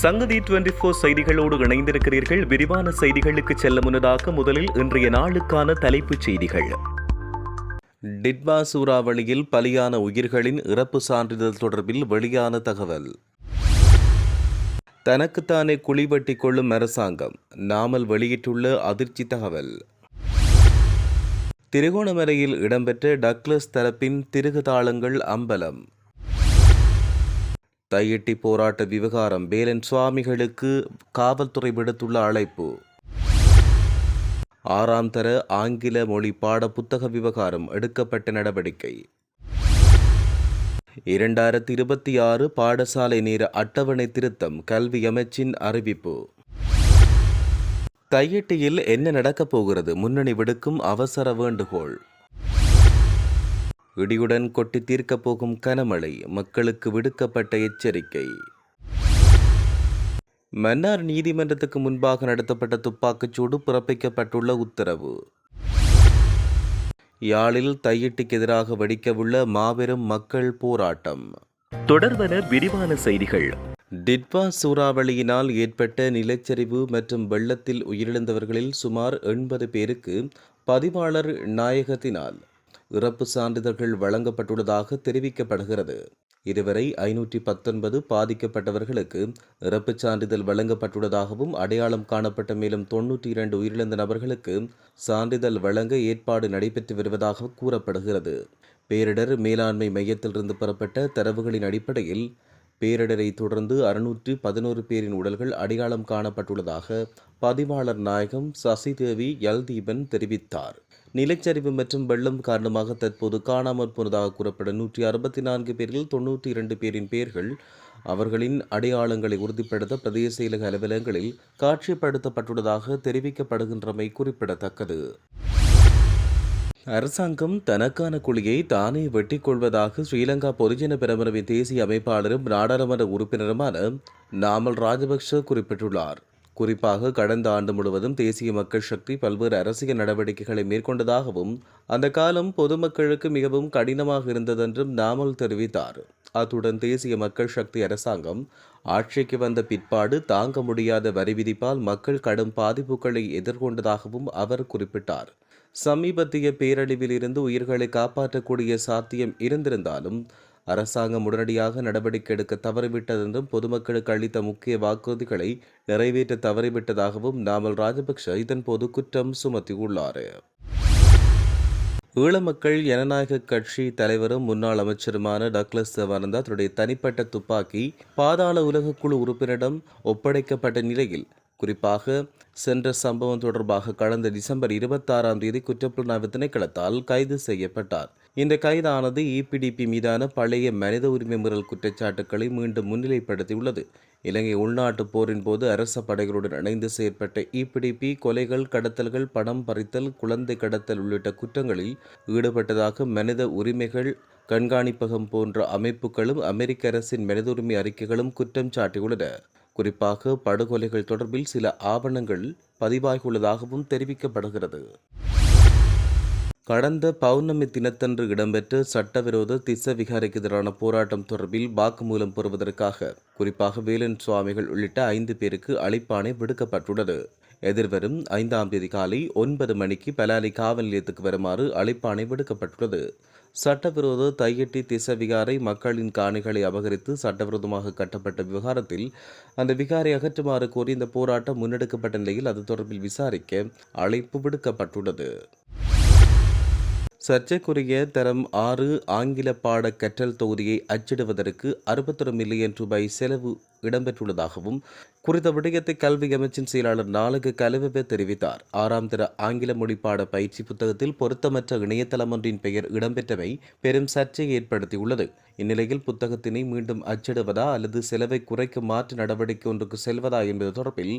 சங்கதி twenty four செய்திகளோடு இணைந்திருக்கிறீர்கள். விரிவான செய்திகளுக்கு செல்ல முன்னதாக முதலில் இன்றைய நாளுக்கான தலைப்புச் செய்திகள். டிட்வா சூறாவளியில் பலியான உயிர்களின் இறப்பு சான்றிதழ் தொடர்பில் வெளியான தகவல். தனக்குத்தானே குழிவெட்டி கொள்ளும் அரசாங்கம் நாமல் வெளியிட்டுள்ள அதிர்ச்சி தகவல். திருகோணமலையில் இடம்பெற்ற டக்ளஸ் தரப்பின் திருகுதாளங்கள் அம்பலம். தையிட்டி போராட்ட விவகாரம் வேலன் சுவாமிகளுக்கு காவல்துறை விடுத்துள்ள அழைப்பு. ஆறாம் தர ஆங்கில மொழி பாட புத்தக விவகாரம் எடுக்கப்பட்ட நடவடிக்கை. இரண்டாயிரத்தி இருபத்தி ஆறு பாடசாலை நேர அட்டவணை திருத்தம் கல்வி அமைச்சின் அறிவிப்பு. தையிட்டியில் என்ன நடக்கப் போகிறது? முன்னணி விடுக்கும் அவசர வேண்டுகோள். இடியுடன் கொட்டி தீர்க்கப் போகும் கனமழை மக்களுக்கு விடுக்கப்பட்ட எச்சரிக்கை. மன்னார் நீதிமன்றத்துக்கு முன்பாக நடத்தப்பட்ட துப்பாக்கிச்சூடு பிறப்பிக்கப்பட்டுள்ள உத்தரவு. யாழில் தையிட்டுக்கு எதிராக வெடிக்கவுள்ள மாபெரும் மக்கள் போராட்டம். தொடர்வன விரிவான செய்திகள். டிட்வா சூறாவளியினால் ஏற்பட்ட நிலச்சரிவு மற்றும் வெள்ளத்தில் உயிரிழந்தவர்களில் சுமார் எண்பது பேருக்கு பதிவாளர் நாயகத்தினால். இறப்பு சான்றிதழ்கள் வழங்கப்பட்டுள்ளதாக தெரிவிக்கப்படுகிறது. இதுவரை ஐநூற்றி பத்தொன்பது பாதிக்கப்பட்டவர்களுக்கு இறப்புச் சான்றிதழ் வழங்கப்பட்டுள்ளதாகவும் அடையாளம் காணப்பட்ட மேலும் தொன்னூற்றி இரண்டு உயிரிழந்த நபர்களுக்கு சான்றிதழ் வழங்க ஏற்பாடு நடைபெற்று வருவதாக கூறப்படுகிறது. பேரிடர் மேலாண்மை மையத்திலிருந்து பெறப்பட்ட தரவுகளின் அடிப்படையில் பேரிடரை தொடர்ந்து அறுநூற்று பதினோரு பேரின் உடல்கள் அடையாளம் காணப்பட்டுள்ளதாக பதிவாளர் நாயகம் சசிதேவி யல்தீபன் தெரிவித்தார். நிலச்சரிவு மற்றும் வெள்ளம் காரணமாக தற்போது காணாமற் போனதாக கூறப்படும் நூற்றி அறுபத்தி நான்கு பேரில் தொன்னூற்றி இரண்டு பேரின் பெயர்கள் அவர்களின் அடையாளங்களை உறுதிப்படுத்த பிரதேச செயலக அலுவலகங்களில் காட்சிப்படுத்தப்பட்டுள்ளதாக தெரிவிக்கப்படுகின்றமை குறிப்பிடத்தக்கது. அரசாங்கம் தனக்கான குழியை தானே வெட்டிக்கொள்வதாக ஸ்ரீலங்கா பொதுஜன பிரமரவின் தேசிய அமைப்பாளரும் நாடாளுமன்ற உறுப்பினருமான நாமல் ராஜபக்ஷ குறிப்பிட்டுள்ளார். குறிப்பாக கடந்த ஆண்டு முழுவதும் தேசிய மக்கள் சக்தி பல்வேறு அரசியல் நடவடிக்கைகளை மேற்கொண்டதாகவும் அந்த காலம் பொதுமக்களுக்கு மிகவும் கடினமாக இருந்ததென்றும் நாமல் தெரிவித்தார். அத்துடன் தேசிய மக்கள் சக்தி அரசாங்கம் ஆட்சிக்கு வந்த பிற்பாடு தாங்க முடியாத வரி விதிப்பால் மக்கள் கடும் பாதிப்புகளை எதிர்கொண்டதாகவும் அவர் குறிப்பிட்டார். சமீபத்திய பேரழிவில் இருந்து உயிர்களை காப்பாற்றக்கூடிய சாத்தியம் இருந்திருந்தாலும் அரசாங்கம் உடனடியாக நடவடிக்கை எடுக்க தவறிவிட்டதென்றும் பொதுமக்களுக்கு அளித்த முக்கிய வாக்குறுதிகளை நிறைவேற்ற தவறிவிட்டதாகவும் நாமல் ராஜபக்ஷ இதன்போது குற்றம் சுமத்தியுள்ளார். ஈழ மக்கள் ஜனநாயக கட்சி தலைவரும் முன்னாள் அமைச்சருமான டக்ளஸ் தேவானந்தா தன்னுடைய தனிப்பட்ட துப்பாக்கி பாதாள உலகக்குழு உறுப்பினரிடம் ஒப்படைக்கப்பட்ட நிலையில் குறிப்பாக சென்ற சம்பவம் தொடர்பாக கடந்த டிசம்பர் இருபத்தாறாம் தேதி குற்றப்புலனாய்வு திணைக்களத்தால் கைது செய்யப்பட்டார். இந்த கைதானது இபிடிபி மீதான பழைய மனித உரிமை மீறல் குற்றச்சாட்டுக்களை மீண்டும் முன்னிலைப்படுத்தியுள்ளது. இலங்கை உள்நாட்டு போரின் போது அரச படைகளுடன் இணைந்து செயற்பட்ட இபிடிபி கொலைகள் கடத்தல்கள் பணம் பறித்தல் குழந்தை கடத்தல் உள்ளிட்ட குற்றங்களில் ஈடுபட்டதாக மனித உரிமைகள் கண்காணிப்பகம் போன்ற அமைப்புகளும் அமெரிக்க அரசின் மனித உரிமை அறிக்கைகளும் குற்றம் சாட்டியுள்ளன. குறிப்பாக படுகொலைகள் தொடர்பில் சில ஆவணங்கள் பதிவாகியுள்ளதாகவும் தெரிவிக்கப்படுகிறது. கடந்த பௌர்ணமி தினத்தன்று இடம்பெற்ற சட்டவிரோத திச விகாரைக்கு எதிரான போராட்டம் தொடர்பில் வாக்குமூலம் பெறுவதற்காக குறிப்பாக வேலன் சுவாமிகள் உள்ளிட்ட ஐந்து பேருக்கு அழைப்பாணை விடுக்கப்பட்டுள்ளது. எதிர்வரும் ஐந்தாம் தேதி காலை ஒன்பது மணிக்கு பலாலி காவல் நிலையத்துக்கு வருமாறு அழைப்பாணை விடுக்கப்பட்டுள்ளது. சட்டவிரோத தையட்டி திச விகாரை மக்களின் காணிகளை அபகரித்து சட்டவிரோதமாக கட்டப்பட்ட விவகாரத்தில் அந்த விகாரை அகற்றுமாறு கோரி இந்த போராட்டம் முன்னெடுக்கப்பட்ட நிலையில் அது தொடர்பில் விசாரிக்க அழைப்பு விடுக்கப்பட்டுள்ளது. சர்ச்சைக்குரிய தரம் ஆறு ஆங்கில பாட கற்றல் தொகுதியை அச்சிடுவதற்கு அறுபத்தொரு மில்லியன் ரூபாய் செலவு இடம்பெற்றுள்ளதாகவும் குறித்த விடயத்தை கல்வி அமைச்சின் செயலாளர் நாளுக்கு கலவெப தெரிவித்தார். ஆறாம் தர ஆங்கில மொழி பாட பயிற்சி புத்தகத்தில் பொருத்தமற்ற இணையதளம் ஒன்றின் பெயர் இடம்பெற்றவை பெரும் சர்ச்சையை ஏற்படுத்தியுள்ளது. இந்நிலையில் புத்தகத்தினை மீண்டும் அச்சிடுவதா அல்லது செலவை குறைக்கும் மாற்று நடவடிக்கை ஒன்றுக்கு செல்வதா என்பது தொடர்பில்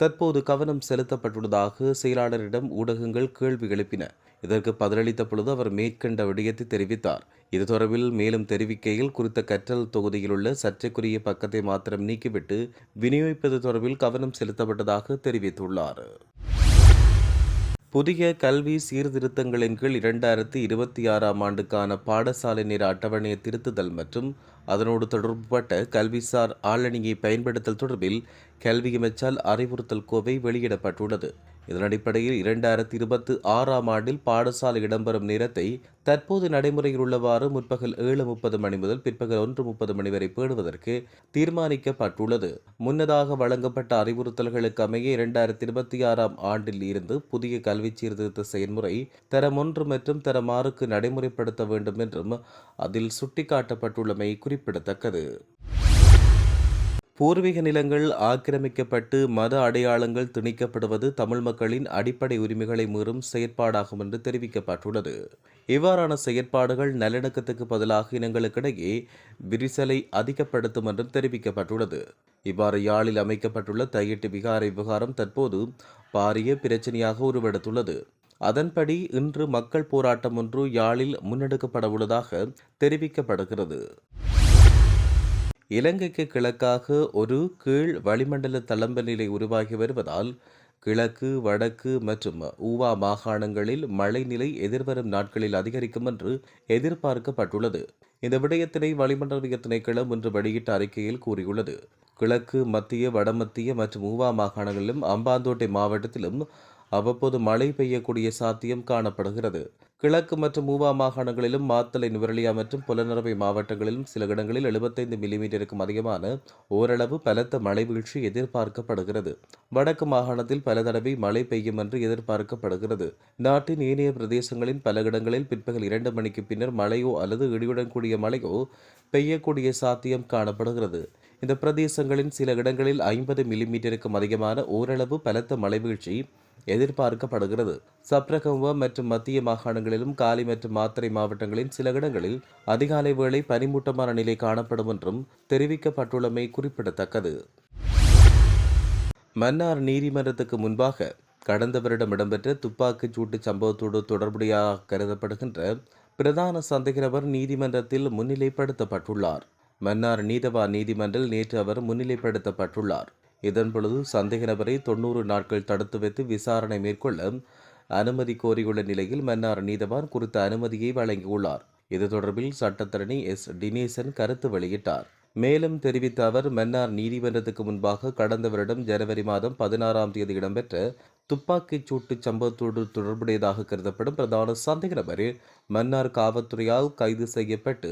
தற்போது கவனம் செலுத்தப்பட்டுள்ளதாக செயலாளரிடம் ஊடகங்கள் கேள்வி எழுப்பின. இதற்கு பதிலளித்த பொழுது அவர் மேற்கண்ட விடயத்தை தெரிவித்தார். இது தொடர்பில் மேலும் தெரிவிக்கையில் குறித்த கற்றல் தொகுதியில் உள்ள சர்ச்சைக்குரிய பக்கத்தை மாத்திரம் நீக்கிவிட்டு விநியோகிப்பது தொடர்பில் கவனம் செலுத்தப்பட்டதாக தெரிவித்துள்ளார். புதிய கல்வி சீர்திருத்தங்களின் கீழ் இரண்டாயிரத்தி இருபத்தி ஆறாம் ஆண்டுக்கான பாடசாலை நேர அட்டவணையை திருத்துதல் மற்றும் அதனோடு தொடர்புபட்ட கல்விசார் ஆளணியை பயன்படுத்தல் தொடர்பில் கல்வி அமைச்சால் அறிவுறுத்தல் கோவை வெளியிடப்பட்டுள்ளது. இதன் அடிப்படையில் இரண்டாயிரத்தி இருபத்தி ஆறாம் ஆண்டில் பாடசாலை இடம்பெறும் நேரத்தை தற்போது நடைமுறையில் உள்ளவாறு முற்பகல் ஏழு முப்பது மணி முதல் பிற்பகல் ஒன்று முப்பது மணி வரை பேணுவதற்கு தீர்மானிக்கப்பட்டுள்ளது. முன்னதாக வழங்கப்பட்ட அறிவுறுத்தல்களுக்கு அமைய இரண்டாயிரத்தி இருபத்தி ஆறாம் ஆண்டில் இருந்து புதிய கல்வி சீர்திருத்த செயல்முறை தரம் ஒன்று மற்றும் தரம் ஆறுக்கு நடைமுறைப்படுத்த வேண்டும் என்றும் அதில் சுட்டிக்காட்டப்பட்டுள்ளமை குறிப்பிடத்தக்கது. பூர்வீக நிலங்கள் ஆக்கிரமிக்கப்பட்டு மத அடையாளங்கள் திணிக்கப்படுவது தமிழ் மக்களின் அடிப்படை உரிமைகளை மீறும் செயற்பாடாகும் என்று தெரிவிக்கப்பட்டுள்ளது. இவ்வாறான செயற்பாடுகள் நல்லிணக்கத்துக்கு பதிலாக இனங்களுக்கிடையே விரிசலை அதிகப்படுத்தும் என்றும் தெரிவிக்கப்பட்டுள்ளது. இவ்வாறு யாழில் அமைக்கப்பட்டுள்ள தையிட்டு விகார விவகாரம் தற்போது பாரிய பிரச்சனையாக உருவெடுத்துள்ளது. அதன்படி இன்று மக்கள் போராட்டம் ஒன்று யாழில் முன்னெடுக்கப்பட உள்ளதாக தெரிவிக்கப்படுகிறது. இலங்கைக்கு கிழக்காக ஒரு கீழ் வளிமண்டல தளம்ப நிலை உருவாகி வருவதால் கிழக்கு வடக்கு மற்றும் ஊவா மாகாணங்களில் மழைநிலை எதிர்வரும் நாட்களில் அதிகரிக்கும் என்று எதிர்பார்க்கப்பட்டுள்ளது. இந்த விடயத்தினை வளிமண்டல திணைக்களம் இன்று வெளியிட்ட அறிக்கையில் கூறியுள்ளது. கிழக்கு மத்திய வடமத்திய மற்றும் ஊவா மாகாணங்களிலும் அம்பாந்தோட்டை மாவட்டத்திலும் அவ்வப்போது மழை பெய்யக்கூடிய சாத்தியம் காணப்படுகிறது. கிழக்கு மற்றும் மூவா மாகாணங்களிலும் மாத்தலை நுவரலியா மற்றும் புலனரவை மாவட்டங்களிலும் சில இடங்களில் எழுபத்தைந்து மில்லிமீட்டருக்கும் அதிகமான ஓரளவு பலத்த மழை வீழ்ச்சி எதிர்பார்க்கப்படுகிறது. வடக்கு மாகாணத்தில் பல தடவை மழை பெய்யும் என்று எதிர்பார்க்கப்படுகிறது. நாட்டின் ஏனைய பிரதேசங்களின் பல இடங்களில் பிற்பகல் இரண்டு மணிக்கு பின்னர் மழையோ அல்லது இடியுடன் கூடிய மழையோ பெய்யக்கூடிய சாத்தியம் காணப்படுகிறது. இந்த பிரதேசங்களின் சில இடங்களில் ஐம்பது மில்லிமீட்டருக்கும் அதிகமான ஓரளவு பலத்த மழை வீழ்ச்சி எதிர்பார்க்கப்படுகிறது. சப்ரகம்பா மற்றும் மத்திய மாகாணங்களிலும் காலி மற்றும் மாத்திரை மாவட்டங்களின் சில இடங்களில் அதிகாலை வேளை பனிமூட்டமான நிலை காணப்படும் என்றும் தெரிவிக்கப்பட்டுள்ளமை குறிப்பிடத்தக்கது. மன்னார் நீதிமன்றத்துக்கு முன்பாக கடந்த வருடம் இடம்பெற்ற துப்பாக்கிச் சூட்டு சம்பவத்தோடு தொடர்புடையாக கருதப்படுகின்ற பிரதான சந்தேகநபர் நீதிமன்றத்தில் முன்னிலைப்படுத்தப்பட்டுள்ளார். மன்னார் நீதவா நீதிமன்றில் நேற்று அவர் முன்னிலைப்படுத்தப்பட்டுள்ளார். இதன் பொழுது சந்தேக நபரை தொன்னூறு நாட்கள் தடுத்து வைத்து விசாரணை மேற்கொள்ள அனுமதி கோரியுள்ள நிலையில் மன்னார் நீதவான் குறித்த அனுமதியை வழங்கியுள்ளார். இது தொடர்பில் சட்டத்தரணி எஸ். டினேசன் கருத்து வெளியிட்டார். மேலும் தெரிவித்த அவர் மன்னார் நீதிமன்றத்துக்கு முன்பாக கடந்த வருடம் ஜனவரி மாதம் பதினாறாம் தேதி இடம்பெற்ற துப்பாக்கிச் சூட்டு சம்பவத்தோடு தொடர்புடையதாக கருதப்படும் பிரதான சந்தேக நபர் மன்னார் காவல்துறையால் கைது செய்யப்பட்டு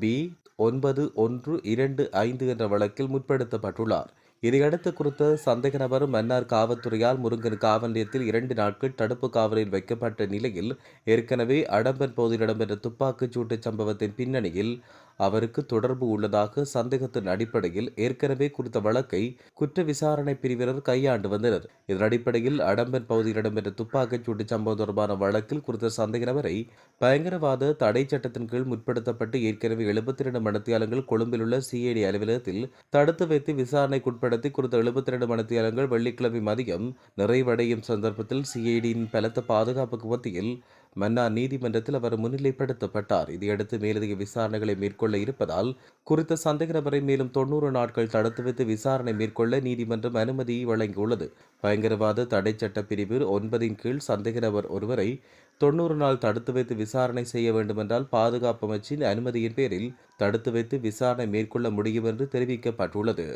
பி ஒன்பது ஒன்று இரண்டு ஐந்து என்ற வழக்கில் முற்படுத்தப்பட்டுள்ளார். இதையடுத்து குறித்த சந்தேக நபர் மன்னார் காவல்துறையால் முருங்கன் காவல் நிலையத்தில் இரண்டு நாட்கள் தடுப்பு காவலில் வைக்கப்பட்ட நிலையில் ஏற்கனவே அடம்பன் பகுதியில் இடம்பெற்ற துப்பாக்கிச் சூட்டு சம்பவத்தின் பின்னணியில் அவருக்கு தொடர்பு உள்ளதாக சந்தேகத்தின் அடிப்படையில் ஏற்கனவே குறித்த வழக்கை குற்ற விசாரணை பிரிவினர் கையாண்டு வந்தனர். இதன் அடிப்படையில் அடம்பன் பகுதியில் இடம்பெற்ற துப்பாக்கிச் சூட்டு சம்பவம் தொடர்பான வழக்கில் குறித்த சந்தேக நபரை பயங்கரவாத தடை சட்டத்தின் கீழ் முற்படுத்தப்பட்டு ஏற்கனவே எழுபத்தி இரண்டு மனத்தியாளங்கள் கொழும்பில் உள்ள சிஐடி அலுவலகத்தில் தடுத்து வைத்து விசாரணைக்குட்படுத்தி குறித்த எழுபத்தி இரண்டு மனத்தியாளங்கள் வெள்ளிக்கிழமை மதியம் நிறைவடையும் சந்தர்ப்பத்தில் சிஐடியின் பலத்த பாதுகாப்புக்கு மத்தியில் மன்னார் நீதிமன்றத்தில் அவர் முன்னிலைப்படுத்தப்பட்டார். இதையடுத்து மேலதிக விசாரணைகளை மேற்கொள்ள இருப்பதால் குறித்த சந்தேக நபரை மேலும் தொன்னூறு நாட்கள் தடுத்து வைத்து விசாரணை மேற்கொள்ள நீதிமன்றம் அனுமதி வழங்கியுள்ளது. பயங்கரவாத தடை சட்ட பிரிவு ஒன்பதின் கீழ் சந்தேக நபர் ஒருவரை தொன்னூறு நாள் தடுத்து வைத்து விசாரணை செய்ய வேண்டுமென்றால் பாதுகாப்பு அமைச்சின் அனுமதியின் பேரில் தடுத்து வைத்து விசாரணை மேற்கொள்ள முடியும் என்று தெரிவிக்கப்பட்டுள்ளது.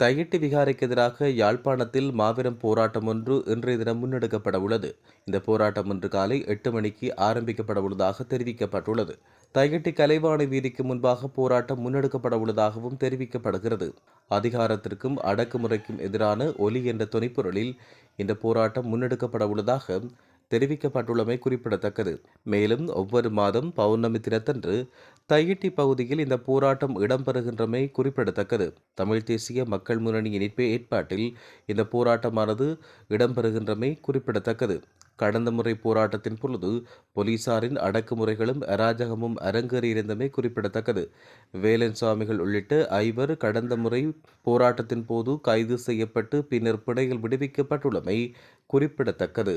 தையிட்டு விகாரைக்கு எதிராக யாழ்ப்பாணத்தில் மாபெரும் போராட்டம் ஒன்று இன்றைய தினம் முன்னெடுக்கப்பட உள்ளது. இந்த போராட்டம் இன்று காலை எட்டு மணிக்கு ஆரம்பிக்கப்பட உள்ளதாக தெரிவிக்கப்பட்டுள்ளது. தையட்டி கலைவாணி வீதிக்கு முன்பாக போராட்டம் முன்னெடுக்கப்பட உள்ளதாகவும் தெரிவிக்கப்படுகிறது. அதிகாரத்திற்கும் அடக்குமுறைக்கும் எதிரான ஒலி என்ற துணைப்பொருளில் இந்த போராட்டம் முன்னெடுக்கப்பட உள்ளதாக தெரிவிக்கப்பட்டுள்ளமை குறிப்பிடத்தக்கது. மேலும் ஒவ்வொரு மாதம் பௌர்ணமி தினத்தன்று தையிட்டி பகுதியில் இந்த போராட்டம் இடம்பெறுகின்றமை குறிப்பிடத்தக்கது. தமிழ் தேசிய மக்கள் முன்னணி இணைப்பு ஏற்பாட்டில் இந்த போராட்டமானது இடம்பெறுகின்றமை குறிப்பிடத்தக்கது. கடந்த முறை போராட்டத்தின் பொழுது போலீசாரின் அடக்குமுறைகளும் அராஜகமும் அரங்கேறியிருந்தமை குறிப்பிடத்தக்கது. வேலன் சுவாமிகள் உள்ளிட்ட ஐவர் கடந்த முறை போராட்டத்தின் போது கைது செய்யப்பட்டு பின்னர் பிணையில் விடுவிக்கப்பட்டுள்ளமை குறிப்பிடத்தக்கது.